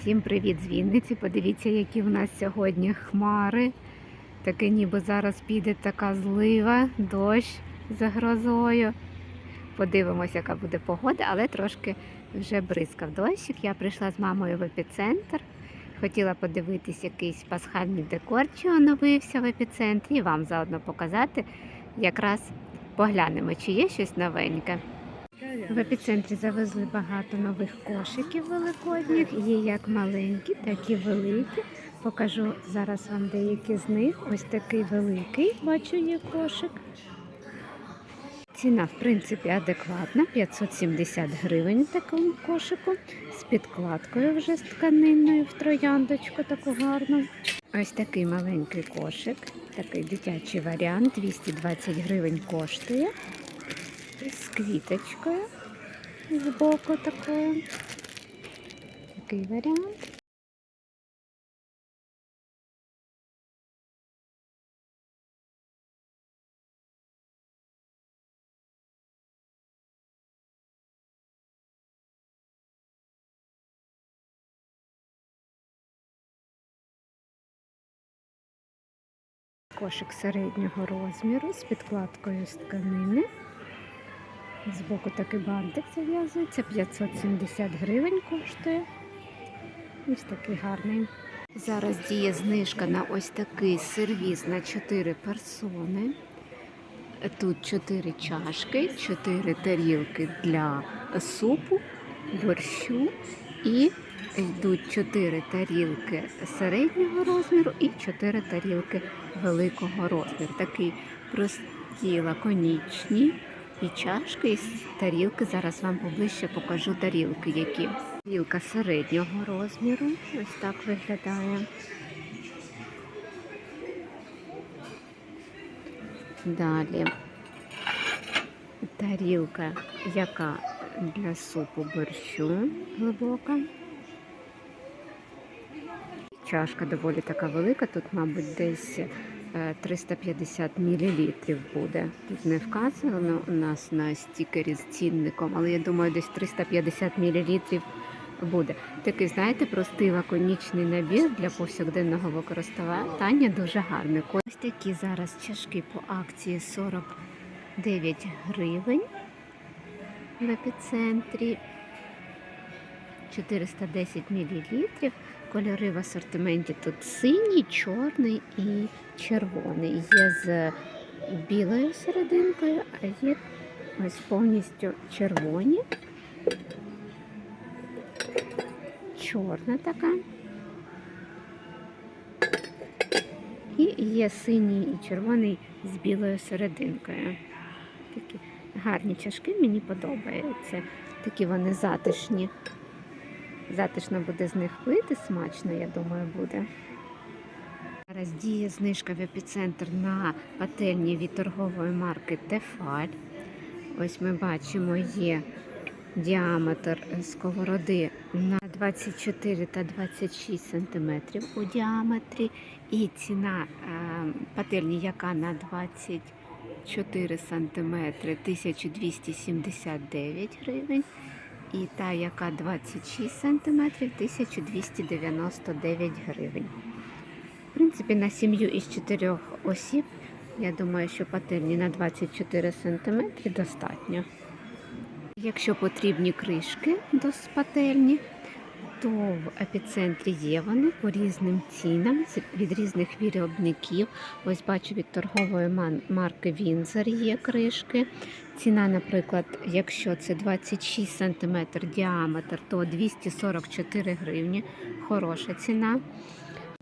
Всім привіт з Вінниці. Подивіться, які в нас сьогодні хмари. Таке ніби зараз піде така злива, дощ за грозою. Подивимося, яка буде погода, але трошки вже бризкав дощик. Я прийшла з мамою в епіцентр. Хотіла подивитись якийсь пасхальний декор, чи оновився в епіцентрі, і вам заодно показати. Якраз поглянемо, чи є щось новеньке. В епіцентрі завезли багато нових кошиків великодніх. Є як маленькі, так і великі. Покажу зараз вам деякі з них. Ось такий великий, бачу, є кошик. Ціна, в принципі, адекватна 570 гривень такому кошику з підкладкою вже з тканиною в трояндочку таку гарну. Ось такий маленький кошик, такий дитячий варіант, 220 гривень коштує з квіточкою збоку такою. Такий варіант. Кошик середнього розміру з підкладкою з тканини. Збоку такий бантик зав'язується, 570 гривень коштує. Ось такий гарний. Зараз діє знижка на ось такий сервіз на 4 персони. Тут 4 чашки, 4 тарілки для супу, борщу і йдуть 4 тарілки середнього розміру і 4 тарілки великого розміру. Такий прості лаконічні. І чашки, і тарілки. Зараз вам поближче покажу тарілки, які. Тарілка середнього розміру. Ось так виглядає. Далі тарілка, яка для супу борщу глибока. Чашка доволі така велика, тут, мабуть, десь 350 мл буде. Тут не вказано у нас на стікері з цінником, але я думаю, десь 350 мл буде. Такий, знаєте, простий лаконічний набір для повсякденного використання. Дуже гарний. Ось такі зараз чашки по акції 49 гривень в епіцентрі. 410 мл. Кольори в асортименті тут синій, чорний і червоний. Є з білою серединкою, а є ось повністю червоні, чорна така. І є синій і червоний з білою серединкою. Такі гарні чашки, мені подобаються. Такі вони затишні. Затишно буде з них пити, смачно, я думаю, буде. Зараз діє знижка в епіцентр на пательні від торгової марки Тефаль. Ось ми бачимо, є діаметр сковороди на 24 та 26 см у діаметрі. І ціна е, пательні, яка на 24 см 1279 гривень. І та, яка 26 см 1299 гривень. В принципі, на сім'ю із чотирьох осіб, я думаю, що пательні на 24 см достатньо. Якщо потрібні кришки до пательні, то в епіцентрі є вони по різним цінам від різних виробників. Ось бачу від торгової марки Вінзер є кришки. Ціна, наприклад, якщо це 26 см діаметр, то 244 гривні. Хороша ціна.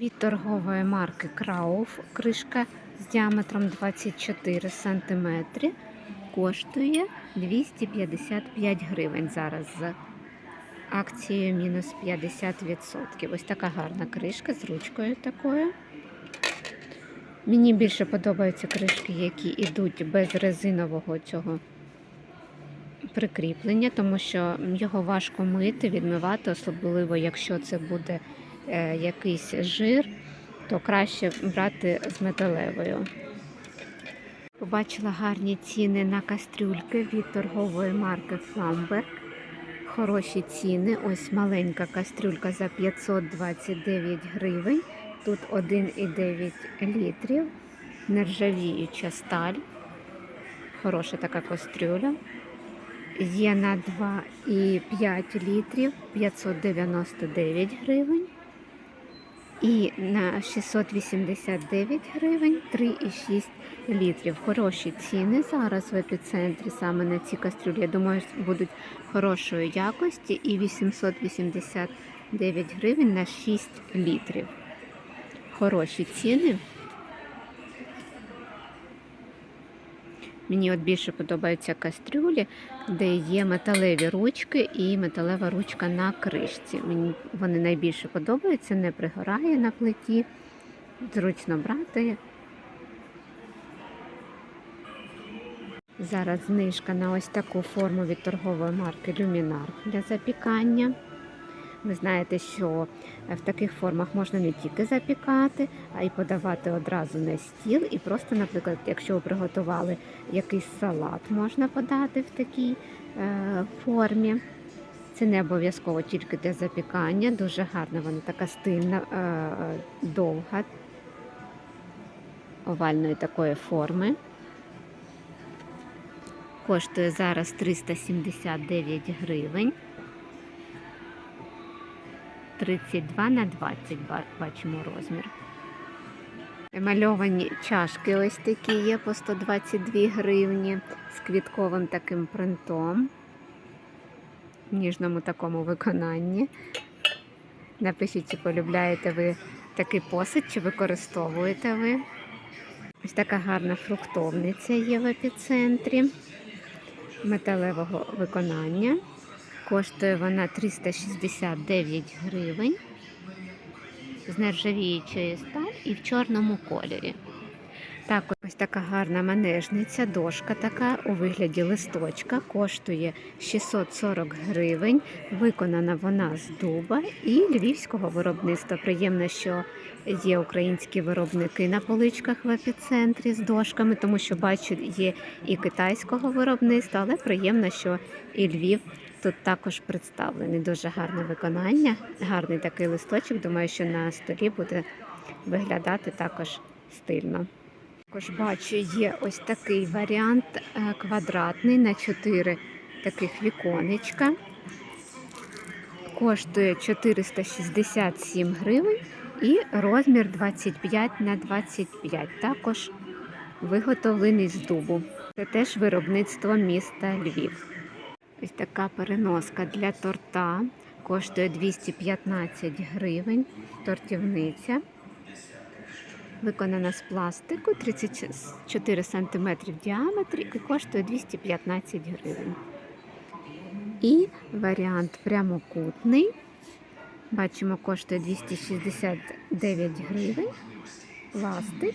Від торгової марки Крауф кришка з діаметром 24 см коштує 255 гривень зараз з акцією мінус 50%. Ось така гарна кришка з ручкою такою. Мені більше подобаються кришки, які йдуть без резинового цього прикріплення, тому що його важко мити, відмивати, особливо якщо це буде якийсь жир, то краще брати з металевою. Побачила гарні ціни на кастрюльки від торгової марки Flamberg. хороші ціни. Ось маленька кастрюлька за 529 гривень. Тут 1,9 літрів. Нержавіюча сталь. Хороша така кастрюля. Є на 2,5 літрів 599 гривень. І на 689 гривень 3,6 літрів. Хороші ціни зараз в епіцентрі саме на ці кастрюлі. Я думаю, будуть хорошої якості і 889 гривень на 6 літрів. Хороші ціни. Мені от більше подобаються кастрюлі, де є металеві ручки і металева ручка на кришці. Мені вони найбільше подобаються, не пригорає на плиті, зручно брати. Зараз знижка на ось таку форму від торгової марки Luminar для запікання. Ви знаєте, що в таких формах можна не тільки запікати, а й подавати одразу на стіл. І просто, наприклад, якщо ви приготували якийсь салат, можна подати в такій е, формі. Це не обов'язково тільки для запікання. Дуже гарна вона така стильна, е, довга, овальної такої форми. Коштує зараз 379 гривень. 32 на 20 бачимо розмір. Емальовані чашки ось такі є по 122 гривні з квітковим таким принтом в ніжному такому виконанні. Напишіть, чи полюбляєте ви такий посуд, чи використовуєте ви. Ось така гарна фруктовниця є в епіцентрі металевого виконання. Коштує вона 369 гривень з нержавіючої сталь і в чорному кольорі. Так, ось така гарна манежниця, дошка така у вигляді листочка, коштує 640 гривень. Виконана вона з дуба і львівського виробництва. Приємно, що є українські виробники на поличках в епіцентрі з дошками, тому що бачу, є і китайського виробництва, але приємно, що і Львів тут також представлений. Дуже гарне виконання, гарний такий листочок. Думаю, що на столі буде виглядати також стильно. Також бачу, є ось такий варіант е, квадратний на 4 таких віконечка. Коштує 467 гривень і розмір 25 на 25. Також виготовлений з дубу. Це теж виробництво міста Львів. Ось така переноска для торта коштує 215 гривень. Тортівниця. Виконана з пластику 34 см в діаметрі і коштує 215 гривень. І варіант прямокутний. Бачимо, коштує 269 гривень. Пластик.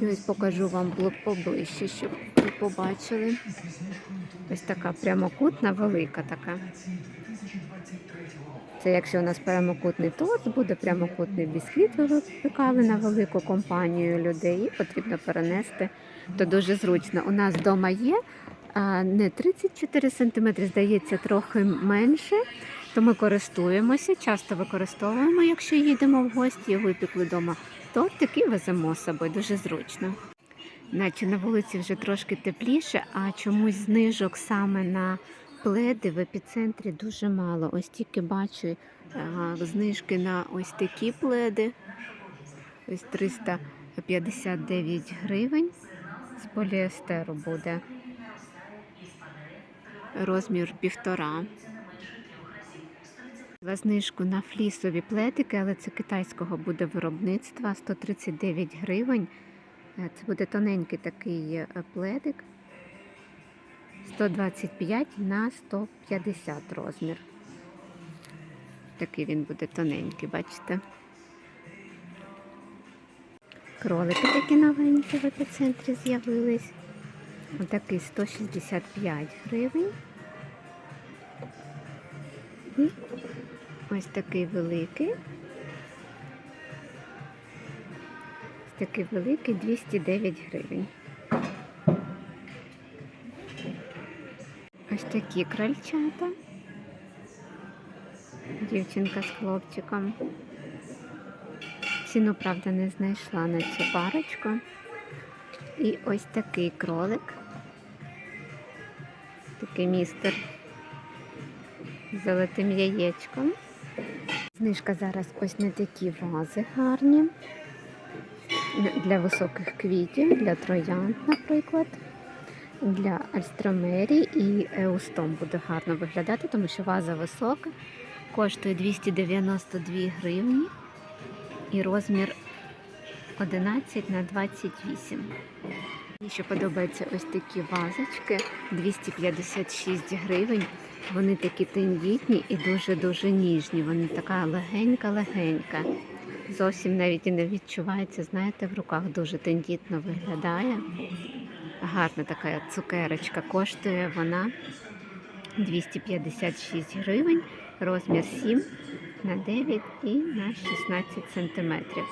І ось покажу вам поближче, щоб ви побачили. Ось така прямокутна, велика така. Це якщо у нас прямокутний торт, буде прямокутний бісквіт, ви випікали на велику компанію людей, і потрібно перенести, то дуже зручно. У нас вдома є не 34 см, здається, трохи менше, то ми користуємося, часто використовуємо, якщо їдемо в гості, випікли вдома тортик і веземо з собою, дуже зручно. Наче на вулиці вже трошки тепліше, а чомусь знижок саме на пледи в епіцентрі дуже мало. Ось тільки бачу а, знижки на ось такі пледи. Ось 359 гривень з поліестеру буде. Розмір півтора. За знижку на флісові пледики, але це китайського буде виробництва 139 гривень. Е, Це буде тоненький такий е, пледик. 125 на 150 розмір. Такий він буде тоненький, бачите? Кролики такі новенькі в епіцентрі з'явились. Отакий 165 гривень. І ось такий великий. Такий великий 209 гривень. Ось такі крольчата дівчинка з хлопчиком. Ціну, правда, не знайшла на цю парочку. І ось такий кролик. Такий містер з золотим яєчком. Знижка зараз ось на такі вази гарні. Для високих квітів, для троянд, наприклад. Для альстромерії і еустом буде гарно виглядати, тому що ваза висока, коштує 292 гривні і розмір 11 на 28. Мені ще подобаються ось такі вазочки 256 гривень. Вони такі тендітні і дуже-дуже ніжні. Вони така легенька-легенька. Зовсім навіть і не відчувається, знаєте, в руках дуже тендітно виглядає. Гарна така цукерочка. Коштує вона 256 гривень, розмір 7 на 9 і на 16 сантиметрів.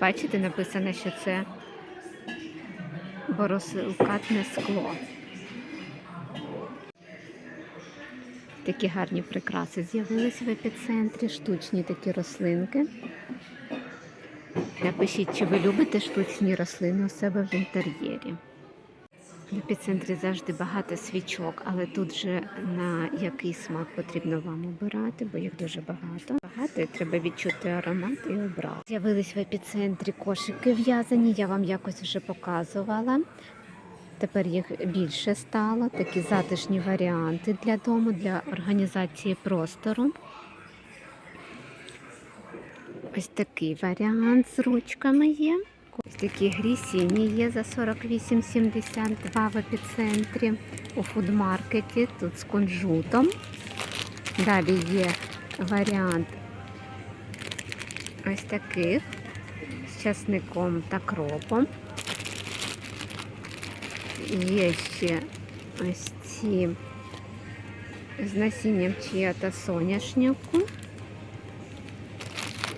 Бачите, написано, що це боросилкатне скло. Такі гарні прикраси з'явилися в епіцентрі, штучні такі рослинки. Напишіть, чи ви любите штучні рослини у себе в інтер'єрі. В епіцентрі завжди багато свічок, але тут же на який смак потрібно вам обирати, бо їх дуже багато. Багато і треба відчути аромат і обрати. З'явились в епіцентрі кошики в'язані, я вам якось вже показувала. Тепер їх більше стало. Такі затишні варіанти для дому, для організації простору. Ось такий варіант з ручками є. Ось такі грісіні є за 48,72 в епіцентрі у фудмаркеті. Тут з кунжутом. Далі є варіант ось таких з часником та кропом. Є ще ось ці з насінням чия та соняшнику.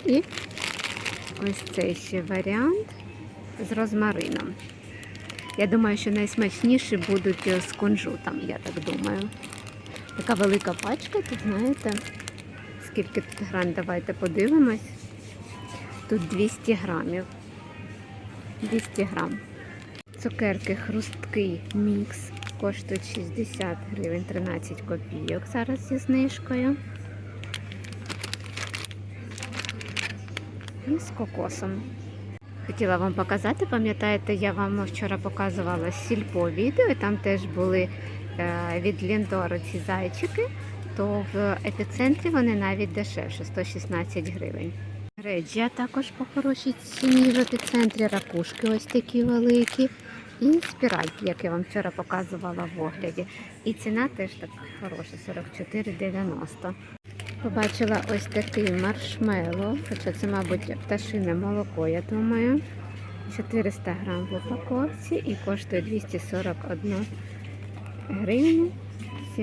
І ось цей ще варіант з розмарином. Я думаю, що найсмачніші будуть з кунжутом, я так думаю. Така велика пачка, тут знаєте, скільки тут грам, давайте подивимось. Тут 200 грамів. 200 грам. Цукерки хрусткий мікс коштують 60 гривень 13 копійок зараз зі знижкою. І з кокосом. Хотіла вам показати, пам'ятаєте, я вам вчора показувала сільпо відео, і там теж були е, від Ліндору ці зайчики, то в епіцентрі вони навіть дешевше 116 гривень. Реджія також по хорошій ціні в епіцентрі ракушки ось такі великі. І спіральки, як я вам вчора показувала в огляді. І ціна теж так хороша, 44,90. Побачила ось такий маршмело, хоча це, мабуть, пташине молоко, я думаю. 400 грам в упаковці і коштує 241 гривню